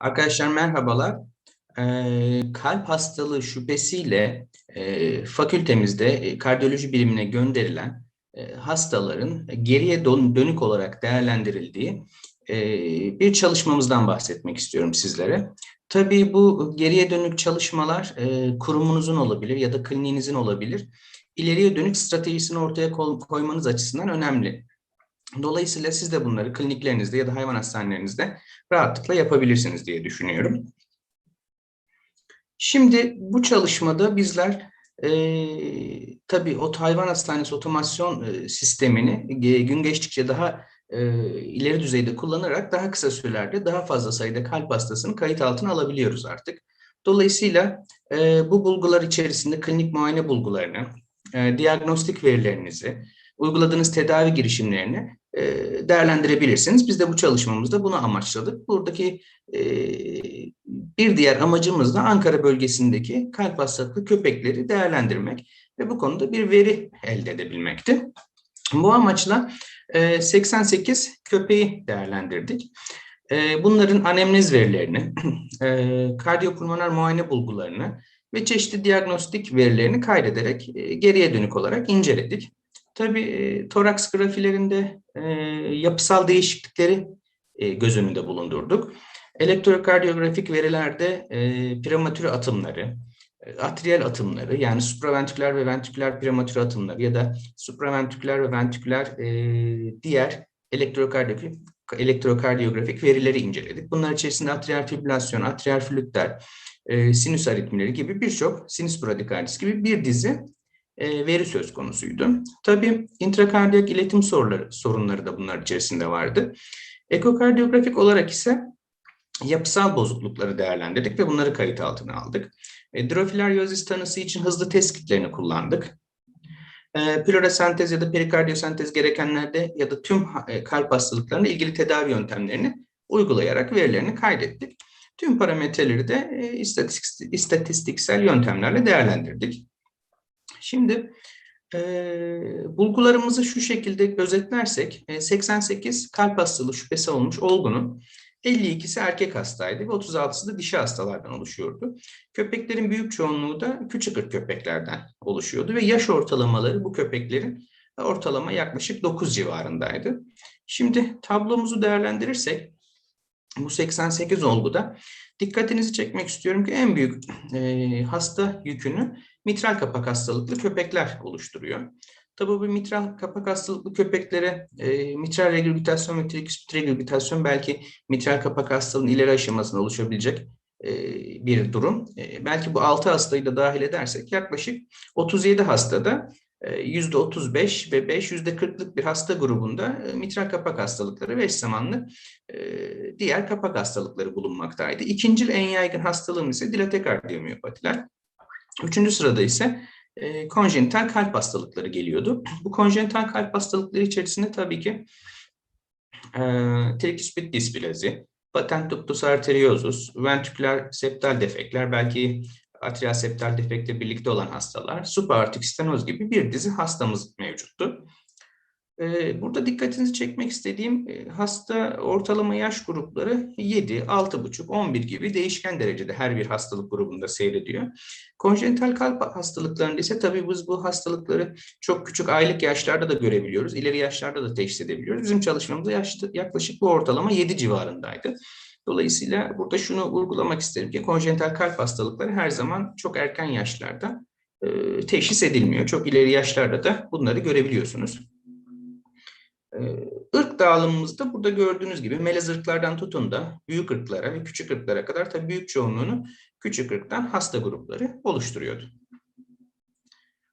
Arkadaşlar merhabalar. Ee, kalp hastalığı şüphesiyle e, fakültemizde e, kardiyoloji birimine gönderilen e, hastaların geriye dön- dönük olarak değerlendirildiği e, bir çalışmamızdan bahsetmek istiyorum sizlere. Tabii bu geriye dönük çalışmalar e, kurumunuzun olabilir ya da kliniğinizin olabilir. İleriye dönük stratejisini ortaya koy- koymanız açısından önemli. Dolayısıyla siz de bunları kliniklerinizde ya da hayvan hastanelerinizde rahatlıkla yapabilirsiniz diye düşünüyorum. Şimdi bu çalışmada bizler e, tabii o hayvan hastanesi otomasyon e, sistemini gün geçtikçe daha e, ileri düzeyde kullanarak daha kısa sürelerde daha fazla sayıda kalp hastasını kayıt altına alabiliyoruz artık. Dolayısıyla e, bu bulgular içerisinde klinik muayene bulgularını, e, diagnostik verilerinizi, uyguladığınız tedavi girişimlerini e, değerlendirebilirsiniz. Biz de bu çalışmamızda bunu amaçladık. Buradaki e, bir diğer amacımız da Ankara bölgesindeki kalp hastalıklı köpekleri değerlendirmek ve bu konuda bir veri elde edebilmekti. Bu amaçla e, 88 köpeği değerlendirdik. E, bunların anemnez verilerini, e, kardiyopulmoner muayene bulgularını ve çeşitli diagnostik verilerini kaydederek e, geriye dönük olarak inceledik. Tabii e, toraks grafilerinde e, yapısal değişiklikleri e, göz önünde bulundurduk. Elektrokardiyografik verilerde e, prematüre atımları, e, atriyel atımları yani supraventriküler ve ventriküler prematüre atımları ya da supraventriküler ve ventriküler e, diğer elektrokardiyografik, elektrokardiyografik verileri inceledik. Bunlar içerisinde atriyel fibrilasyon, atriyel flütler, e, sinüs aritmileri gibi birçok sinüs bradikardis gibi bir dizi e, veri söz konusuydu. Tabii intrakardiyak iletim soruları, sorunları da bunlar içerisinde vardı. Ekokardiyografik olarak ise yapısal bozuklukları değerlendirdik ve bunları kayıt altına aldık. E, Drofilaryozis tanısı için hızlı test kitlerini kullandık. E, ya da perikardiyosentez gerekenlerde ya da tüm e, kalp hastalıklarına ilgili tedavi yöntemlerini uygulayarak verilerini kaydettik. Tüm parametreleri de e, istatistik, istatistiksel yöntemlerle değerlendirdik. Şimdi e, bulgularımızı şu şekilde özetlersek e, 88 kalp hastalığı şüphesi olmuş olgunun 52'si erkek hastaydı ve 36'sı da dişi hastalardan oluşuyordu. Köpeklerin büyük çoğunluğu da küçük ırk köpeklerden oluşuyordu ve yaş ortalamaları bu köpeklerin ortalama yaklaşık 9 civarındaydı. Şimdi tablomuzu değerlendirirsek bu 88 olguda dikkatinizi çekmek istiyorum ki en büyük e, hasta yükünü mitral kapak hastalıklı köpekler oluşturuyor. Tabii bu mitral kapak hastalıklı köpeklere e, mitral regurgitasyon ve triküspit belki mitral kapak hastalığının ileri aşamasında oluşabilecek e, bir durum. E, belki bu 6 hastayı da dahil edersek yaklaşık 37 hastada %35 ve 5 yüzde 40'lık bir hasta grubunda e, mitral kapak hastalıkları ve eş zamanlı e, diğer kapak hastalıkları bulunmaktaydı. İkinci en yaygın hastalığımız ise dilate kardiyomiyopatiler. Üçüncü sırada ise e, konjenital kalp hastalıkları geliyordu. Bu konjenital kalp hastalıkları içerisinde tabii ki e, triküspit displazi, patent ductus arteriosus, ventriküler septal defekler, belki atrial septal defektle birlikte olan hastalar, subaortik stenoz gibi bir dizi hastamız mevcuttu. Burada dikkatinizi çekmek istediğim hasta ortalama yaş grupları 7, 6,5, 11 gibi değişken derecede her bir hastalık grubunda seyrediyor. Konjenital kalp hastalıklarında ise tabii biz bu hastalıkları çok küçük aylık yaşlarda da görebiliyoruz. İleri yaşlarda da teşhis edebiliyoruz. Bizim çalışmamızda yaşta, yaklaşık bu ortalama 7 civarındaydı. Dolayısıyla burada şunu vurgulamak isterim ki konjenital kalp hastalıkları her zaman çok erken yaşlarda e, teşhis edilmiyor. Çok ileri yaşlarda da bunları görebiliyorsunuz. Irk dağılımımızda burada gördüğünüz gibi melez ırklardan tutun da büyük ırklara ve küçük ırklara kadar tabii büyük çoğunluğunu küçük ırktan hasta grupları oluşturuyordu.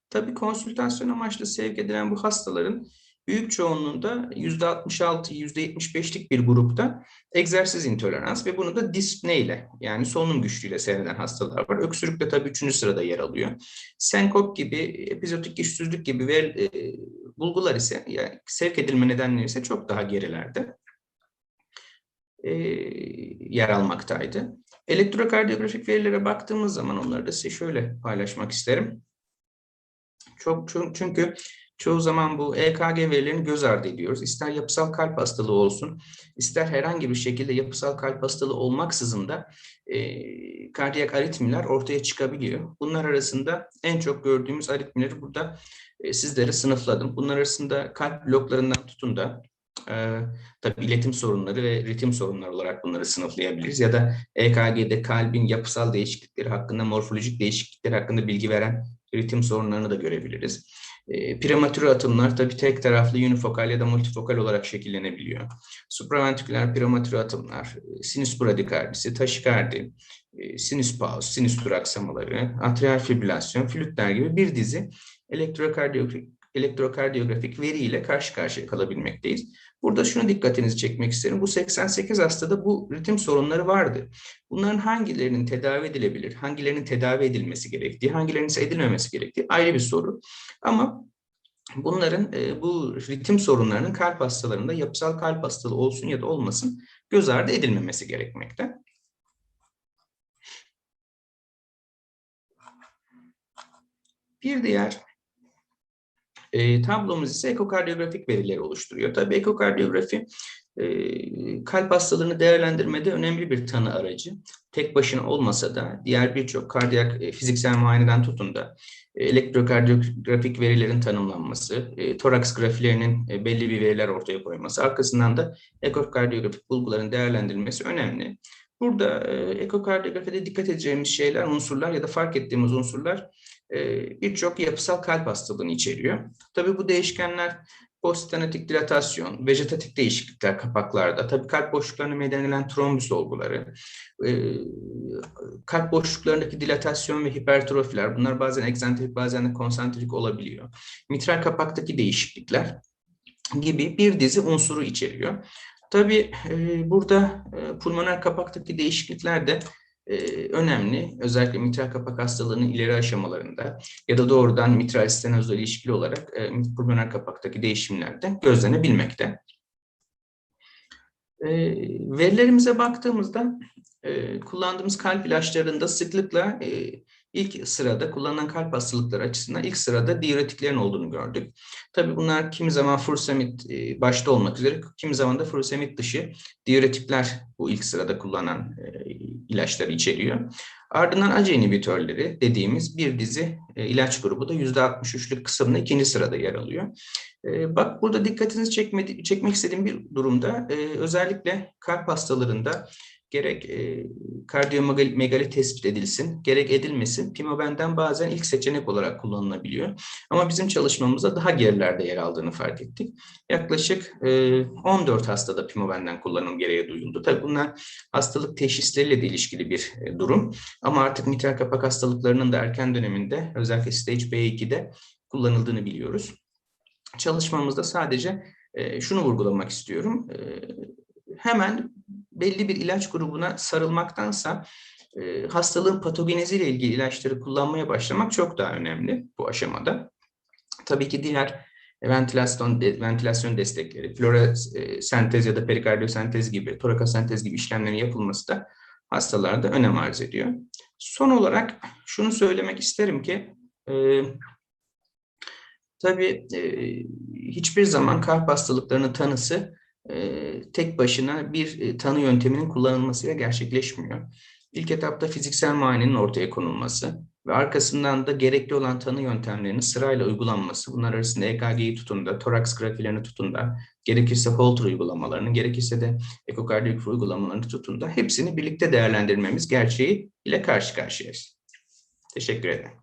Tabii konsültasyon amaçlı sevk edilen bu hastaların büyük çoğunluğunda %66, %75'lik bir grupta egzersiz intolerans ve bunu da dispne ile yani solunum güçlüğüyle seyreden hastalar var. Öksürük de tabii üçüncü sırada yer alıyor. Senkop gibi, epizotik işsizlik gibi ve e, bulgular ise yani sevk edilme nedenleri ise çok daha gerilerde e, yer almaktaydı. Elektrokardiyografik verilere baktığımız zaman onları da size şöyle paylaşmak isterim. Çok çünkü çoğu zaman bu EKG verilerini göz ardı ediyoruz. İster yapısal kalp hastalığı olsun, ister herhangi bir şekilde yapısal kalp hastalığı olmaksızın da e, kardiyak aritmiler ortaya çıkabiliyor. Bunlar arasında en çok gördüğümüz aritmileri burada e, sizlere sınıfladım. Bunlar arasında kalp bloklarından tutun da e, tabii iletim sorunları ve ritim sorunları olarak bunları sınıflayabiliriz. Ya da EKG'de kalbin yapısal değişiklikleri hakkında, morfolojik değişiklikleri hakkında bilgi veren ritim sorunlarını da görebiliriz. E, prematür atımlar tabii tek taraflı unifokal ya da multifokal olarak şekillenebiliyor. Supraventriküler prematür atımlar, e, sinüs bradikardisi, taşikardi, e, sinüs pauz, sinüs duraksamaları, atrial fibrilasyon, flütler gibi bir dizi elektrokardiyografik, elektrokardiyografik veriyle karşı karşıya kalabilmekteyiz. Burada şunu dikkatinizi çekmek isterim. Bu 88 hastada bu ritim sorunları vardı. Bunların hangilerinin tedavi edilebilir, hangilerinin tedavi edilmesi gerektiği, hangilerinin ise edilmemesi gerektiği ayrı bir soru. Ama bunların e, bu ritim sorunlarının kalp hastalarında yapısal kalp hastalığı olsun ya da olmasın göz ardı edilmemesi gerekmekte. Bir diğer e, tablomuz ise ekokardiyografik verileri oluşturuyor. Tabii ekokardiyografi e, kalp hastalığını değerlendirmede önemli bir tanı aracı. Tek başına olmasa da diğer birçok kardiyak e, fiziksel muayeneden tutun da e, elektrokardiyografik verilerin tanımlanması, e, toraks grafilerinin e, belli bir veriler ortaya koyması, arkasından da ekokardiyografik bulguların değerlendirilmesi önemli. Burada e, ekokardiyografide dikkat edeceğimiz şeyler, unsurlar ya da fark ettiğimiz unsurlar birçok yapısal kalp hastalığını içeriyor. Tabii bu değişkenler postanatik dilatasyon, vejetatif değişiklikler kapaklarda, tabii kalp boşluklarına meydana gelen trombüs olguları, e, kalp boşluklarındaki dilatasyon ve hipertrofiler, bunlar bazen egzantrik bazen de konsantrik olabiliyor. Mitral kapaktaki değişiklikler gibi bir dizi unsuru içeriyor. Tabii e, burada e, pulmoner kapaktaki değişiklikler de e, önemli. Özellikle mitral kapak hastalığının ileri aşamalarında ya da doğrudan mitral stenozla ilişkili olarak e, pulmoner kapaktaki değişimlerde gözlenebilmekte. E, verilerimize baktığımızda e, kullandığımız kalp ilaçlarında sıklıkla ilk sırada kullanılan kalp hastalıkları açısından ilk sırada diüretiklerin olduğunu gördük. Tabii bunlar kimi zaman furosemid e, başta olmak üzere kimi zaman da furosemid dışı diüretikler bu ilk sırada kullanılan e, ilaçları içeriyor. Ardından ACE inhibitörleri dediğimiz bir dizi e, ilaç grubu da %63'lük kısmında ikinci sırada yer alıyor. Bak burada dikkatinizi çekmedi, çekmek istediğim bir durumda özellikle kalp hastalarında gerek e, kardiyomegali tespit edilsin, gerek edilmesin, Pimoben'den bazen ilk seçenek olarak kullanılabiliyor. Ama bizim çalışmamızda daha gerilerde yer aldığını fark ettik. Yaklaşık e, 14 hastada Pimoben'den kullanım gereği duyuldu. Tabii bunlar hastalık teşhisleriyle de ilişkili bir e, durum. Ama artık mitral kapak hastalıklarının da erken döneminde özellikle stage B2'de kullanıldığını biliyoruz. Çalışmamızda sadece e, şunu vurgulamak istiyorum. E, hemen belli bir ilaç grubuna sarılmaktansa e, hastalığın patogeneziyle ilgili ilaçları kullanmaya başlamak çok daha önemli bu aşamada. Tabii ki diğer ventilasyon ventilasyon destekleri, flora e, ya da perikardiyosentez gibi, torakasentez gibi işlemlerin yapılması da hastalarda önem arz ediyor. Son olarak şunu söylemek isterim ki e, tabii e, hiçbir zaman kalp hastalıklarının tanısı tek başına bir tanı yönteminin kullanılmasıyla gerçekleşmiyor. İlk etapta fiziksel muayenenin ortaya konulması ve arkasından da gerekli olan tanı yöntemlerinin sırayla uygulanması, bunlar arasında EKG'yi tutun da, toraks grafilerini tutun da, gerekirse Holter uygulamalarını, gerekirse de ekokardiyografik uygulamalarını tutun da hepsini birlikte değerlendirmemiz gerçeği ile karşı karşıyayız. Teşekkür ederim.